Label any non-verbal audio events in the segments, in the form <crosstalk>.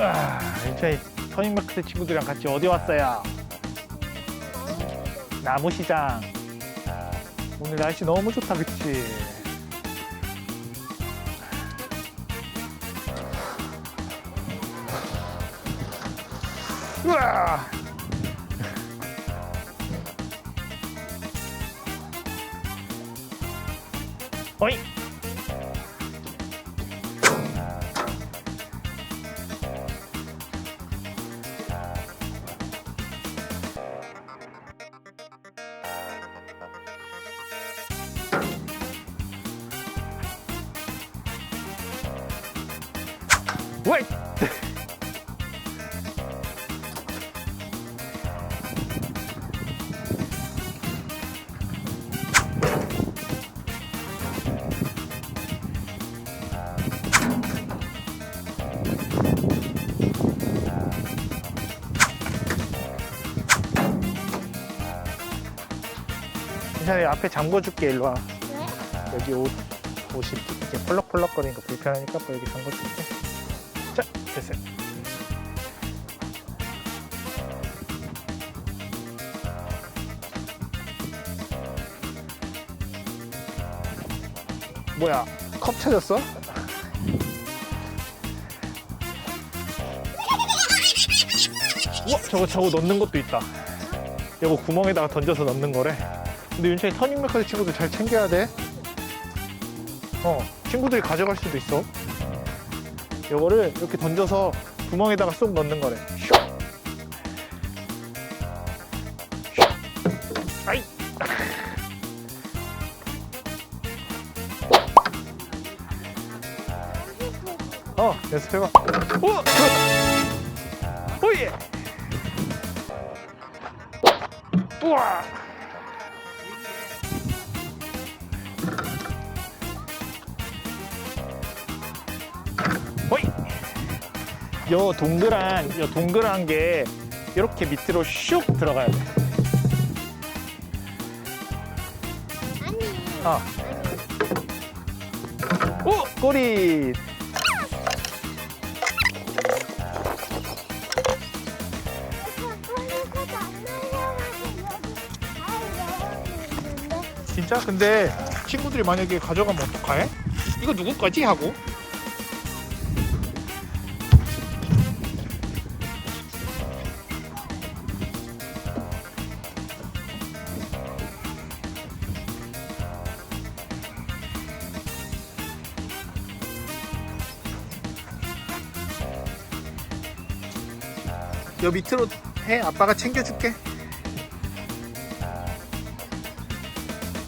아, 저희 터닝마크트 친구들이랑 같이 어디 왔어요? 나무시장. 오늘 날씨 너무 좋다, 그치? 우와! 어이! 왜? 괜찮아 앞에 잠궈줄게 일로 와 왜? 여기 옷 옷이 이렇게 펄럭펄럭거리니까 불편하니까 또 여기 잠궈줄게 자 됐어요 뭐야 컵 찾았어? 우와 저거 저거 넣는 것도 있다 이거 구멍에다가 던져서 넣는 거래 근데 윤찬이 터닝메커드 친구들 잘 챙겨야 돼 어, 친구들이 가져갈 수도 있어. 요거를 이렇게 던져서 구멍에다가 쏙 넣는 거래. 아이. 어, 연습해봐. 우와! 오예! 우와! 요 동그란, 요 동그란 게 이렇게 밑으로 슉 들어가야 돼. 아니. 어. 오! 꼬리! 진짜? 근데 친구들이 만약에 가져가면 어떡해? 이거 누구 거지? 하고. 여 밑으로 해. 아빠가 챙겨줄게.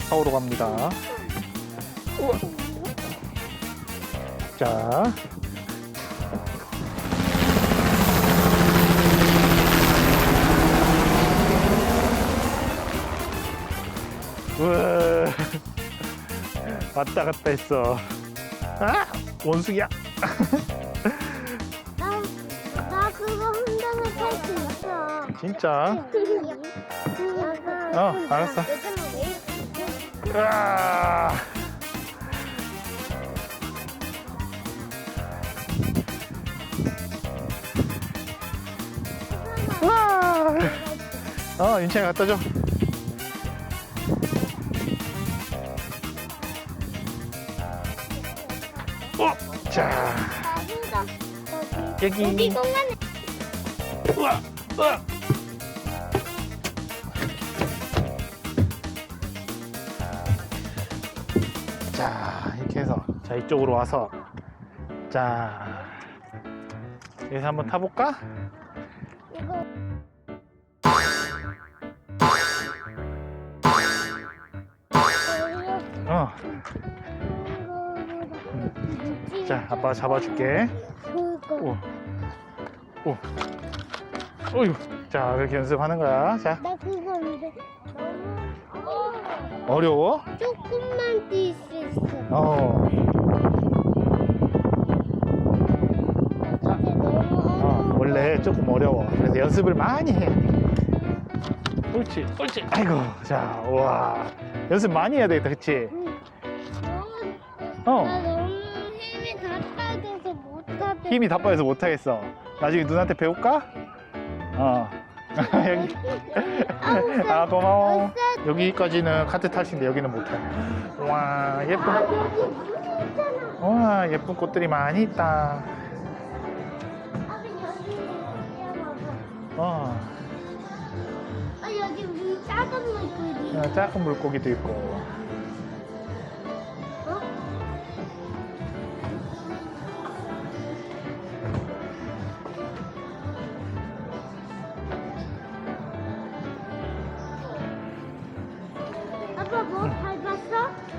사오러 갑니다. 우와. 자. 우와. 왔다 갔다 했어. 아! 원숭이야. <laughs> 수 있어. 진짜. 어, 어, 알았어. 으아. 우와. 어, 윤찬이 갖다 줘. 어, 자, 여기. 여기 공간에 우와, 우와. 자, 이렇게 해서 자 이쪽으로 와서 자 여기서 한번 타볼까? 이거 어. 자, 아빠가 잡아줄게. 오, 오, 어휴. 자, 그렇게 연습하는 거야. 자, 나 그거 근데 너무 어려워? 조금만 뛸 수 있어. 어. 근데 너무 어, 원래 조금 어려워. 그래서 연습을 많이 해야 돼. 옳지, 옳지. 아이고, 자, 와. 연습 많이 해야 되겠다, 그치? 너무 어. 나 너무 힘이 다 빠져서 못 하겠어. 힘이 다 빠져서 못하겠어. 나중에 누나한테 배울까? 어. 여기. <laughs> 아 고마워. 여기까지는 카트 탈수 있는데 여기는 못해. 와 예쁜. 아. 와 예쁜 꽃들이 많이 있다. 어. 아 여기 물 작은 물고기. 어, 작은 물고기도 있고.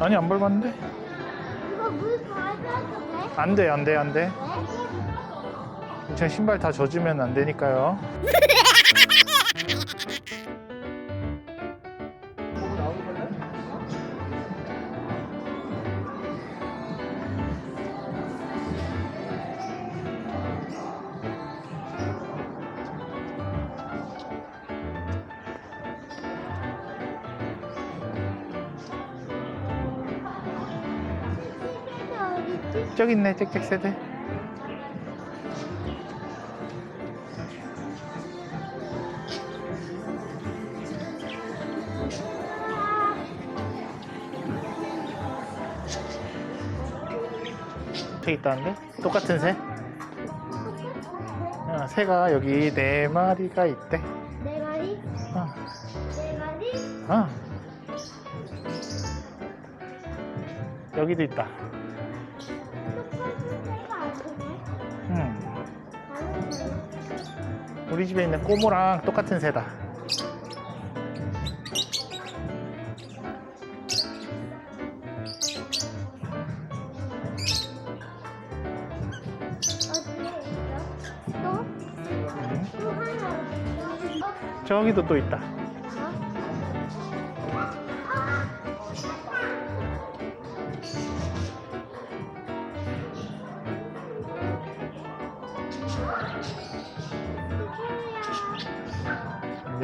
아니 안 밟았는데? 이거 물 밟아도 돼? 안 돼, 안 돼, 안 돼. 네? 제 신발 다 젖으면 안 되니까요. <laughs> 저기 있네, 짹짹 세대. 저기 있다는데? 똑같은 새? 어, 새가 여기 네 마리가 있대. 네 마리? 어, 네 마리? 어. 여기도 있다. 우리 집에 있는 꼬모랑 똑같은 새다. 음? 저기도 또 있다.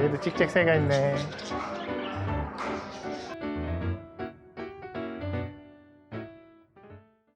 얘도 찍찍 새가 있네.